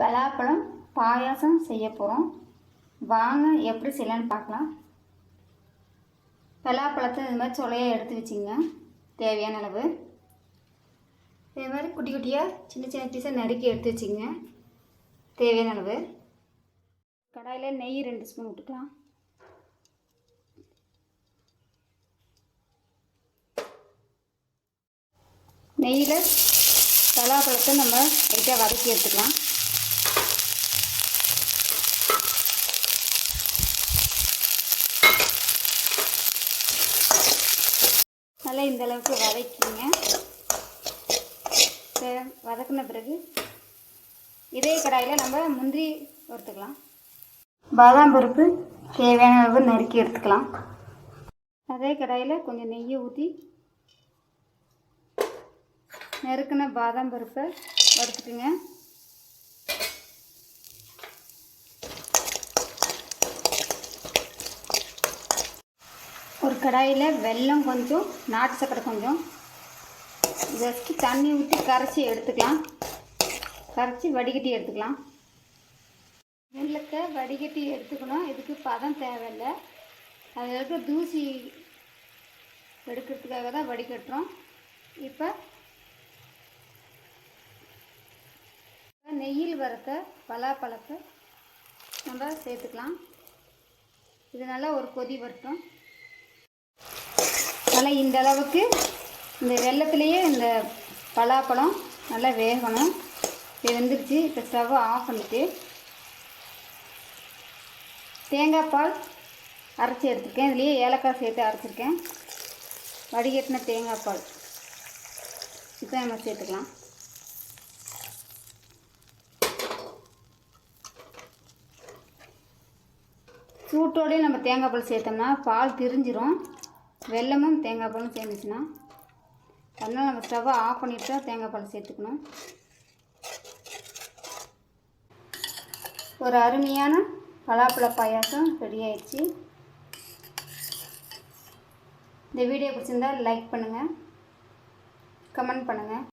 பலாப்பழம் பாயாசம் செய்ய போகிறோம் வாங்க எப்படி செய்யலான்னு பார்க்கலாம். பலாப்பழத்தை இது மாதிரி சொலையாக எடுத்து வச்சுங்க தேவையான அளவு. இதே மாதிரி குட்டி குட்டியாக சின்ன சின்ன பீஸாக நறுக்கி எடுத்து வச்சுங்க தேவையான அளவு. கடாயில் நெய் ரெண்டு ஸ்பூன் விட்டுக்கலாம். நெய்யில் பலாப்பழத்தை நம்ம லைட்டாக வதக்கி எடுத்துக்கலாம். நல்லா இந்த அளவுக்கு வதக்கிங்க. வதக்கின பிறகு இதே கடாயில் நம்ம முந்திரி வறுத்துக்கலாம். பாதாம் பருப்பு தேவையான அளவு நறுக்கி எடுத்துக்கலாம். அதே கடாயில் கொஞ்சம் நெய்யை ஊற்றி நறுக்கின பாதாம் பருப்பை வறுத்துக்குங்க கடாயில் வெல்லம் கொஞ்சம் நாட்டு சக்கரை கொஞ்சம். ஜஸ்ட்டு தண்ணி ஊற்றி கரைச்சி எடுத்துக்கலாம். கரைச்சி வடிகட்டி எடுத்துக்கலாம். வெள்ளத்தை வடிகட்டி எடுத்துக்கணும். இதுக்கு பதம் தேவையில்லை. அதில் இருக்க தூசி எடுக்கிறதுக்காக தான் வடிகட்டுறோம். இப்போ நெய்யில் வறுத்த பலாப்பழத்தை நம்ம சேர்த்துக்கலாம். இது நல்லா ஒரு கொதி வரட்டும். நல்லா இந்த அளவுக்கு இந்த வெள்ளத்துலேயே இந்த பலாப்பழம் நல்லா வேகணும். இது வெந்துருச்சு. இப்போ ஸ்டவ் ஆஃப் பண்ணிவிட்டு தேங்காய் பால் அரைச்சி எடுத்துருக்கேன். இதுலேயே ஏலக்காய் சேர்த்து அரைச்சிருக்கேன். வடிகட்டின தேங்காய் பால். இப்போ நம்ம சேர்த்துக்கலாம். சூட்டோடையும் நம்ம தேங்காய் பால் சேர்த்தோம்னா பால் திரிஞ்சிரும். வெல்லமும் தேங்காய் பாலும் சேர்ந்துச்சுன்னா அதனால் நம்ம ஸ்டவ்வை ஆஃப் பண்ணிட்டு தான் தேங்காய் பால் சேர்த்துக்கணும். ஒரு அருமையான பலாப்பழ பாயாசம் ரெடி ஆயிடுச்சு. இந்த வீடியோ பிடிச்சிருந்தா லைக் பண்ணுங்கள் கமெண்ட் பண்ணுங்கள்